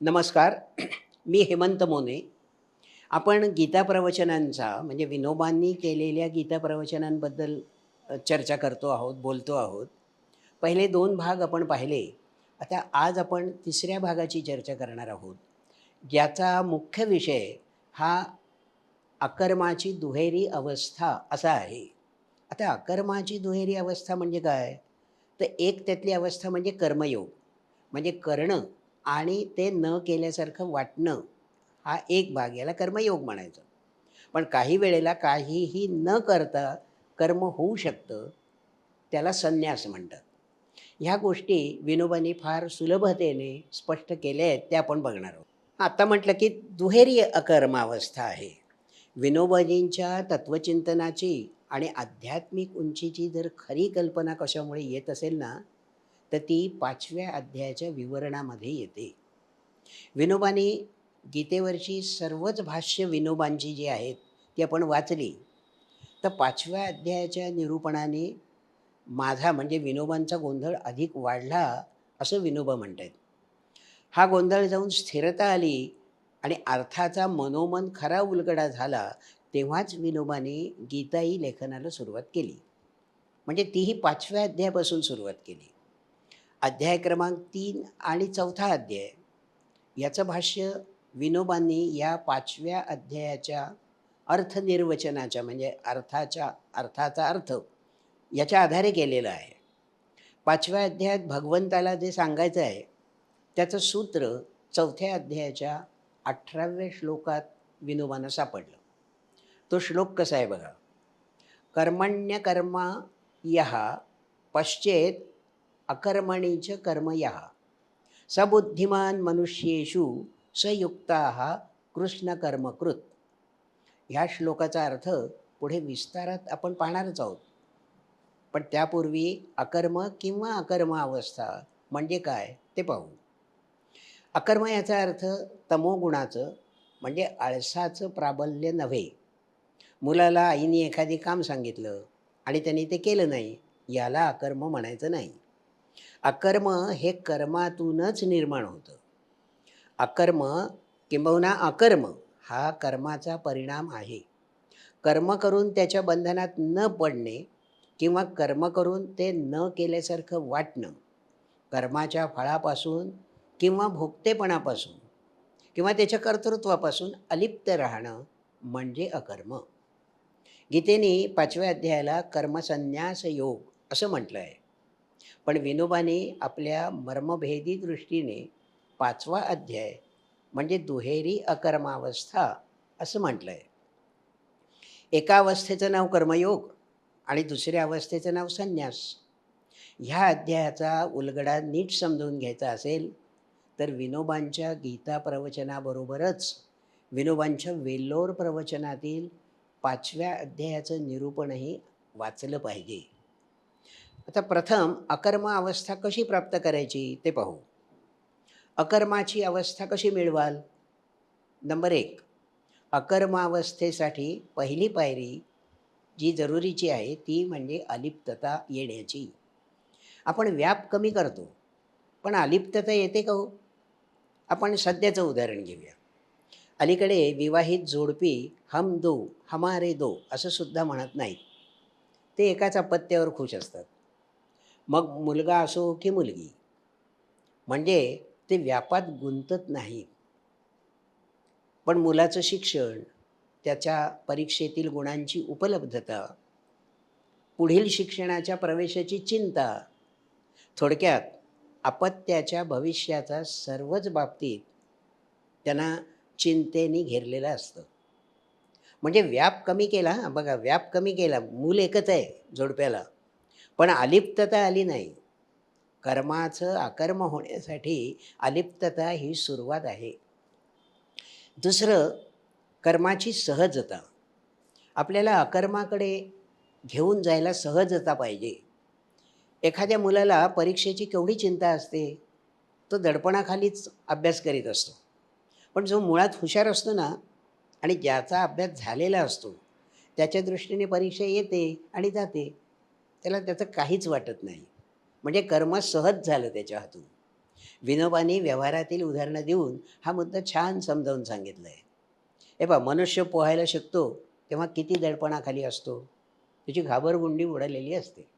नमस्कार. मी हेमंत मोने. आपण गीता प्रवचनांचा म्हणजे विनोबांनी केलेल्या गीता प्रवचनांबद्दल चर्चा करतो आहोत बोलतो आहोत. पहिले दोन भाग आपण पाहिले. आता आज आपण तिसऱ्या भागाची चर्चा करणार आहोत. ज्याचा मुख्य विषय हा अकर्माची दुहेरी अवस्था असा आहे. आता अकर्माची दुहेरी अवस्था म्हणजे काय? तर एक त्यातली अवस्था म्हणजे कर्मयोग. म्हणजे करणं. आणि ते न केल्यासारखं वाटणं हा एक भाग याला कर्मयोग म्हणायचं. पण काही वेळेला काहीही न करता कर्म होऊ शकतं त्याला संन्यास म्हणतात. ह्या गोष्टी विनोबांनी फार सुलभतेने स्पष्ट केल्या आहेत त्या आपण बघणार आहोत. आता म्हटलं की दुहेरी अकर्मावस्था आहे. विनोबाजींच्या तत्त्वचिंतनाची आणि आध्यात्मिक उंचीची जर खरी कल्पना कशामुळे येत असेल ना तर ती पाचव्या अध्यायाच्या विवरणामध्ये येते. विनोबाने गीतेवरची सर्वच भाष्य विनोबांची जी आहेत ती आपण वाचली. तर पाचव्या अध्यायाच्या निरूपणाने माझा म्हणजे विनोबांचा गोंधळ अधिक वाढला असं विनोबा म्हणत आहेत हा गोंधळ जाऊन स्थिरता आली आणि अर्थाचा मनोमन खरा उलगडा झाला तेव्हाच विनोबाने गीताई लेखनाला सुरुवात केली. म्हणजे तीही पाचव्या अध्यायापासून सुरुवात केली. अध्याय क्रमांक तीन आणि चौथा अध्याय. याचं भाष्य विनोबांनी या पाचव्या अध्यायाच्या अर्थनिर्वचनाच्या म्हणजे अर्थाच्या अर्थाचा अर्थ याच्या आधारे केलेलं आहे. पाचव्या अध्यायात भगवंताला जे सांगायचं आहे त्याचं सूत्र चौथ्या अध्यायाच्या अठराव्या श्लोकात विनोबांना सापडलं. तो श्लोक कसा आहे बघा? कर्मण्य कर्मा यहा पश्चेत अकर्मणीच कर्मया। सबुद्धिमान मनुष्येषु सयुक्ता कृष्णकर्मकृत। ह्या श्लोकाचा अर्थ पुढे विस्तारात आपण पाहणारच आहोत। पण त्यापूर्वी अकर्म किंवा अकर्म अवस्था म्हणजे काय ते पाहू। अकर्म याचा अर्थ तमोगुणाचं म्हणजे आळसाचं प्राबल्य नव्हे। मुलाला आईने एखादी काम सांगितलं आणि त्यांनी ते केलं नाही याला अकर्म म्हणायचं नाही। अकर्म हे कर्मातूनच निर्माण होतं. अकर्म किंबहुना अकर्म हा कर्माचा परिणाम आहे. कर्म करून त्याच्या बंधनात न पडणे किंवा कर्म करून ते न केल्यासारखं वाटणं कर्माच्या फळापासून किंवा भोगतेपणापासून किंवा त्याच्या कर्तृत्वापासून अलिप्त राहणं म्हणजे अकर्म. गीतेने पाचव्या अध्यायाला कर्मसन्यास योग असं म्हटलं आहे पण विनोबाने आपल्या मर्मभेदी दृष्टीने पाचवा अध्याय म्हणजे दुहेरी अकर्मावस्था असं म्हटलं आहे एका अवस्थेचं नाव कर्मयोग आणि दुसऱ्या अवस्थेचं नाव संन्यास. ह्या अध्यायाचा उलगडा नीट समजून घ्यायचा असेल तर विनोबांच्या गीता प्रवचनाबरोबरच विनोबांच्या वेल्लोर प्रवचनातील पाचव्या अध्यायाचं निरूपणही वाचलं पाहिजे. आता प्रथम अकर्म अवस्था कशी प्राप्त करायची ते पाहू. अकर्माची अवस्था कशी मिळवाल? नंबर एक अकर्मावस्थेसाठी पहिली पायरी जी जरुरीची आहे ती म्हणजे अलिप्तता येण्याची. आपण व्याप कमी करतो पण अलिप्तता येते का हो? आपण सध्याचं उदाहरण घेऊया. अलीकडे विवाहित जोडपी हम दो हमारे दो असं सुद्धा म्हणत नाहीत. ते एकाच अपत्यावर खुश असतात. मग मुलगा असो की मुलगी. म्हणजे ते व्यापात गुंतत नाही पण मुलाचं शिक्षण त्याच्या परीक्षेतील गुणांची उपलब्धता पुढील शिक्षणाच्या प्रवेशाची चिंता थोडक्यात अपत्याच्या भविष्याचा सर्वच बाबतीत त्यांना चिंतेने घेरलेलं असतं. म्हणजे व्याप कमी केला हां बघा व्याप कमी केला मूल एकच आहे जोडप्याला. पण अलिप्तता आली नाही. कर्माचं अकर्म होण्यासाठी अलिप्तता ही सुरुवात आहे. दुसरं कर्माची सहजता. आपल्याला अकर्माकडे घेऊन जायला सहजता पाहिजे. एखाद्या मुलाला परीक्षेची केवढी चिंता असते? तो दडपणाखालीच अभ्यास करीत असतो. पण जो मुळात हुशार असतो ना आणि ज्याचा अभ्यास झालेला असतो त्याच्या दृष्टीने परीक्षा येते आणि जाते. त्याला त्याचं काहीच वाटत नाही. म्हणजे कर्म सहज झालं त्याच्या हातून. विनोबाने व्यवहारातील उदाहरणं देऊन हा मुद्दा छान समजावून सांगितलं आहे हे बा मनुष्य पोहायला शिकतो तेव्हा किती दडपणाखाली असतो? त्याची घाबरगुंडी उडालेली असते.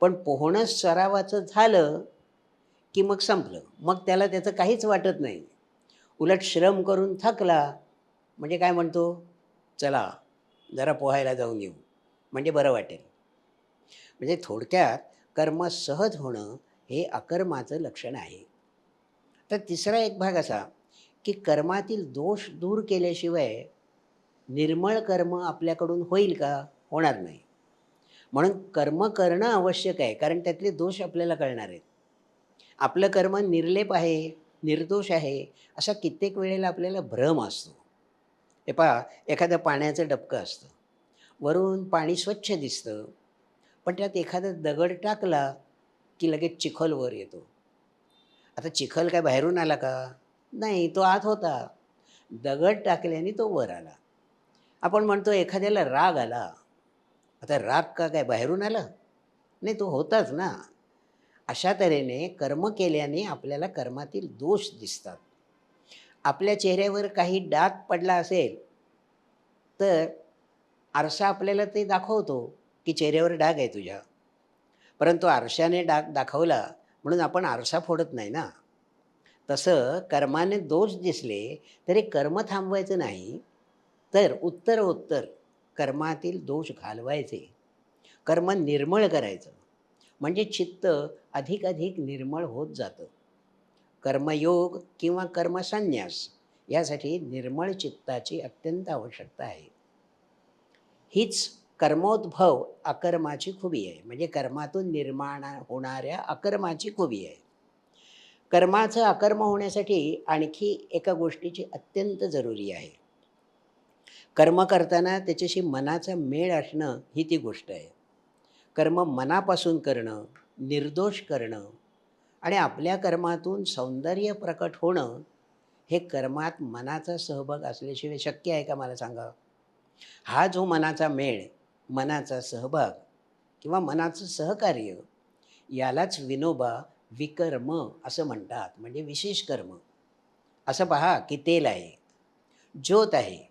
पण पोहणं सरावाचं झालं की मग संपलं. मग त्याला त्याचं काहीच वाटत नाही. उलट श्रम करून थकला म्हणजे काय म्हणतो? चला जरा पोहायला जाऊन येऊ. म्हणजे बरं वाटेल. म्हणजे थोडक्यात कर्म सहज होणं हे अकर्माचं लक्षण आहे. तर तिसरा एक भाग असा की कर्मातील दोष दूर केल्याशिवाय निर्मळ कर्म आपल्याकडून होईल का? होणार नाही. म्हणून कर्म करणं आवश्यक आहे कारण त्यातले दोष आपल्याला कळणार आहेत. आपलं कर्म निर्लेप आहे निर्दोष आहे असा कित्येक वेळेला आपल्याला भ्रम असतो. हे पहा एखादं पाण्याचं डबकं असतं. वरून पाणी स्वच्छ दिसतं. पण त्यात एखादा दगड टाकला की लगेच चिखल वर येतो. आता चिखल काय बाहेरून आला का? नाही तो आत होता. दगड टाकल्याने तो वर आला. आपण म्हणतो एखाद्याला राग आला. आता राग का काय बाहेरून आला? नाही तो होताच ना. अशा तऱ्हेने कर्म केल्याने आपल्याला कर्मातील दोष दिसतात. आपल्या चेहऱ्यावर काही डाग पडला असेल तर आरसा आपल्याला ते दाखवतो. की चेहऱ्यावर डाग आहे तुझ्या. परंतु आरशाने डाग दाखवला म्हणून आपण आरसा फोडत नाही ना. तसं कर्माने दोष दिसले तरी कर्म थांबवायचं नाही. तर उत्तर उत्तर कर्मातील दोष घालवायचे. कर्म निर्मळ करायचं. म्हणजे चित्त अधिक अधिक निर्मळ होत जातं. कर्मयोग किंवा कर्मसन्यास यासाठी निर्मळ चित्ताची अत्यंत आवश्यकता आहे. हीच कर्मोद्भव अकर्माची खुबी आहे. म्हणजे कर्मातून निर्माण होणाऱ्या अकर्माची खुबी आहे. कर्माचं अकर्म होण्यासाठी आणखी एका गोष्टीची अत्यंत जरुरी आहे. कर्म करताना त्याच्याशी मनाचा मेळ असणं ही ती गोष्ट आहे. कर्म मनापासून करणं निर्दोष करणं आणि आपल्या कर्मातून सौंदर्य प्रकट होणं हे कर्मात मनाचा सहभाग असल्याशिवाय शक्य आहे का मला सांगा? हा जो मनाचा मेळ मनाचा सहभाग किंवा मनाचं सहकार्य यालाच विनोबा विकर्म असं म्हणतात म्हणजे विशेष कर्म. असं पहा की तेल आहे ज्योत आहे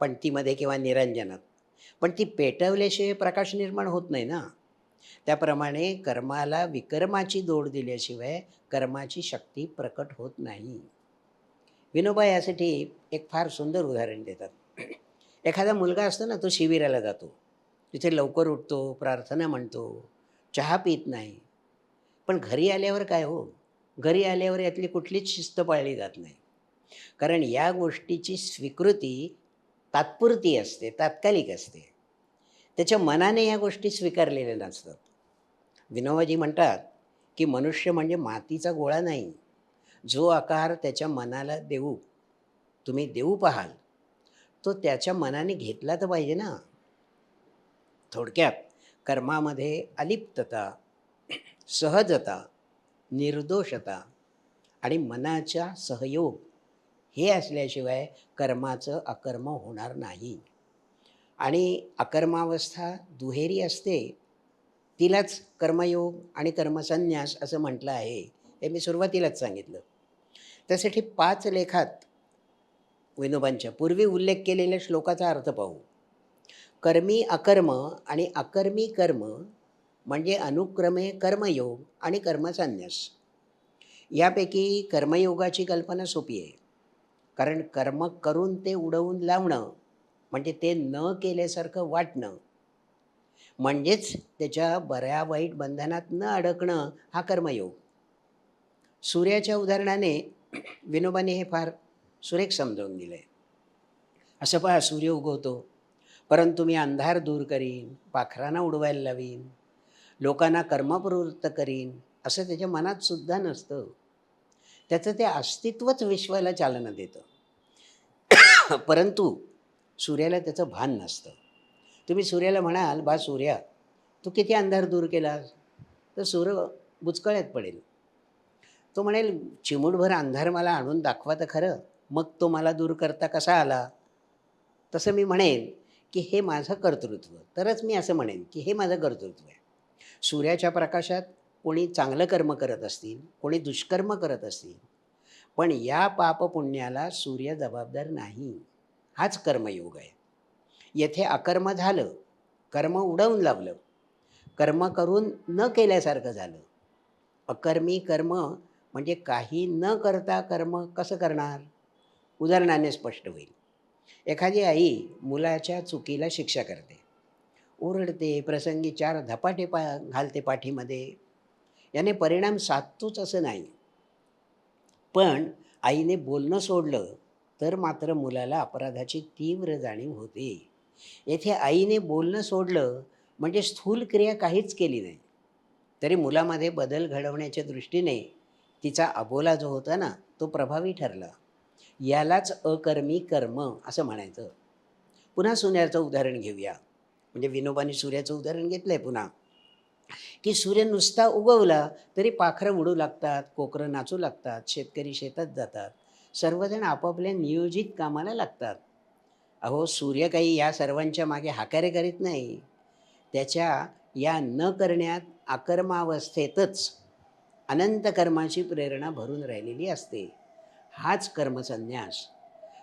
पणतीमध्ये किंवा निरंजनात. पण ती पेटवल्याशिवाय प्रकाश निर्माण होत नाही ना. त्याप्रमाणे कर्माला विकर्माची जोड दिल्याशिवाय कर्माची शक्ती प्रकट होत नाही. विनोबा यासाठी एक फार सुंदर उदाहरण देतात. एखादा मुलगा असतो ना तो शिबिराला जातो. तिथे लवकर उठतो प्रार्थना म्हणतो चहा पित नाही. पण घरी आल्यावर काय हो? घरी आल्यावर यातली कुठलीच शिस्त पाळली जात नाही. कारण या गोष्टीची स्वीकृती तात्पुरती असते तात्कालिक असते. त्याच्या मनाने या गोष्टी स्वीकारलेल्या नसतात. विनोबाजी म्हणतात की मनुष्य म्हणजे मातीचा गोळा नाही. जो आकार त्याच्या मनाला देऊ तुम्ही देऊ पाहाल. तो त्याच्या मनाने घेतला तर पाहिजे ना. थोडक्यात कर्मामध्ये अलिप्तता सहजता निर्दोषता आणि मनाचा सहयोग हे असल्याशिवाय कर्माचं अकर्म होणार नाही. आणि अकर्मावस्था दुहेरी असते. तिलाच कर्मयोग आणि कर्मसन्यास असं म्हटलं आहे हे मी सुरुवातीलाच सांगितलं. त्यासाठी पाच लेखात विनोबांच्या पूर्वी उल्लेख केलेल्या श्लोकाचा अर्थ पाहू. कर्मी अकर्म आणि अकर्मी कर्म म्हणजे अनुक्रमे कर्मयोग आणि कर्मसन्यास. यापैकी कर्मयोगाची कल्पना सोपी आहे. कारण कर्म करून ते उडवून लावणं म्हणजे ते न केल्यासारखं वाटणं. म्हणजेच त्याच्या बऱ्या वाईट बंधनात न अडकणं हा कर्मयोग. सूर्याच्या उदाहरणाने विनोबाने हे फार सुरेख समजावून दिलं आहे असं पहा सूर्य उगवतो. परंतु मी अंधार दूर करीन पाखरांना उडवायला लावीन लोकांना कर्मप्रवृत्त करीन असं त्याच्या मनात सुद्धा नसतं. त्याचं ते अस्तित्वच विश्वाला चालना देतं. परंतु सूर्याला त्याचं भान नसतं. तुम्ही सूर्याला म्हणाल बा सूर्या तू किती अंधार दूर केलास? तर सूर्य बुचकळ्यात पडेल. तो म्हणेल चिमूटभर अंधार मला आणून दाखवा तर खरं मग तो मला दूर करता कसा आला? तसं मी म्हणेन की हे माझं कर्तृत्व. तरच मी असं म्हणेन की हे माझं कर्तृत्व आहे. सूर्याच्या प्रकाशात कोणी चांगलं कर्म करत असतील कोणी दुष्कर्म करत असतील पण या पापपुण्याला सूर्य जबाबदार नाही. हाच कर्मयोग आहे. येथे अकर्म झालं कर्म उडवून लावलं. कर्म करून न केल्यासारखं झालं. अकर्मी कर्म म्हणजे काही न करता कर्म कसं करणार? उदाहरणाने स्पष्ट होईल. एखादी आई मुलाच्या चुकीला शिक्षा करते. ओरडते प्रसंगी चार धपाटे पा घालते पाठीमध्ये. याने परिणाम साधतोच असं नाही. पण आईने बोलणं सोडलं तर मात्र मुलाला अपराधाची तीव्र जाणीव होते. येथे आईने बोलणं सोडलं म्हणजे स्थूल क्रिया काहीच केली नाही. तरी मुलामध्ये बदल घडवण्याच्या दृष्टीने तिचा अबोला जो होता ना तो प्रभावी ठरला. यालाच अकर्मी कर्म असं म्हणायचं. पुन्हा सूर्याचं उदाहरण घेऊया. म्हणजे विनोबाने सूर्याचं उदाहरण घेतलं आहे पुन्हा. की सूर्य नुसता उगवला तरी पाखरं उडू लागतात कोकरं नाचू लागतात शेतकरी शेतात जातात. सर्वजण आपापल्या नियोजित कामाला लागतात. अहो सूर्य काही या सर्वांच्या मागे हाकारे करीत नाही. त्याच्या या न करण्यात आकर्मावस्थेतच अनंत कर्माची प्रेरणा भरून राहिलेली असते. हाच कर्मसन्यास.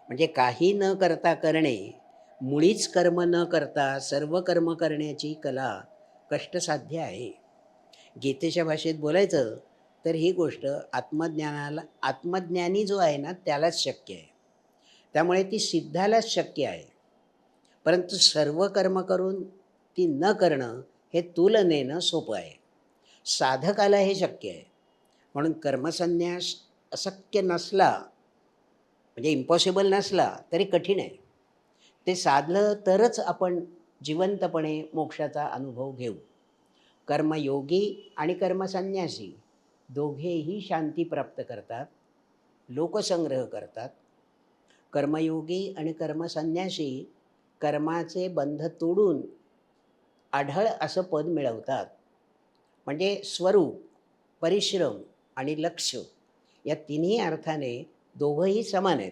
म्हणजे काही न करता करणे मुळीच कर्म न करता सर्व कर्म करण्याची कला कष्टसाध्य आहे. गीतेच्या भाषेत बोलायचं तर ही गोष्ट आत्मज्ञानाला आत्मज्ञानी जो आहे ना त्यालाच शक्य आहे. त्यामुळे ती सिद्धालाच शक्य आहे. परंतु सर्व कर्म करून ती न करणं हे तुलनेनं सोपं आहे. साधकाला हे शक्य आहे. म्हणून कर्मसन्यास अशक्य नसला म्हणजे इम्पॉसिबल नसला तरी कठीण आहे. ते साधलं तरच आपण जिवंतपणे मोक्षाचा अनुभव घेऊ. कर्मयोगी आणि कर्मसन्यासी दोघेही शांती प्राप्त करतात लोकसंग्रह करतात. कर्मयोगी आणि कर्मसन्यासी कर्माचे बंध तोडून आढळ असं पद मिळवतात. म्हणजे स्वरूप परिश्रम आणि लक्ष या तिन्ही अर्थाने दोघंही समान आहेत.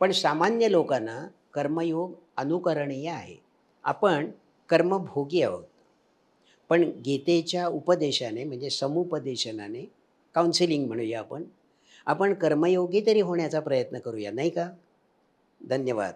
पण सामान्य लोकांना कर्मयोग अनुकरणीय आहे. आपण कर्मभोगी आहोत. पण गीतेच्या उपदेशाने म्हणजे समुपदेशनाने काउन्सिलिंग म्हणूया आपण आपण कर्मयोगी तरी होण्याचा प्रयत्न करूया नाही का? धन्यवाद.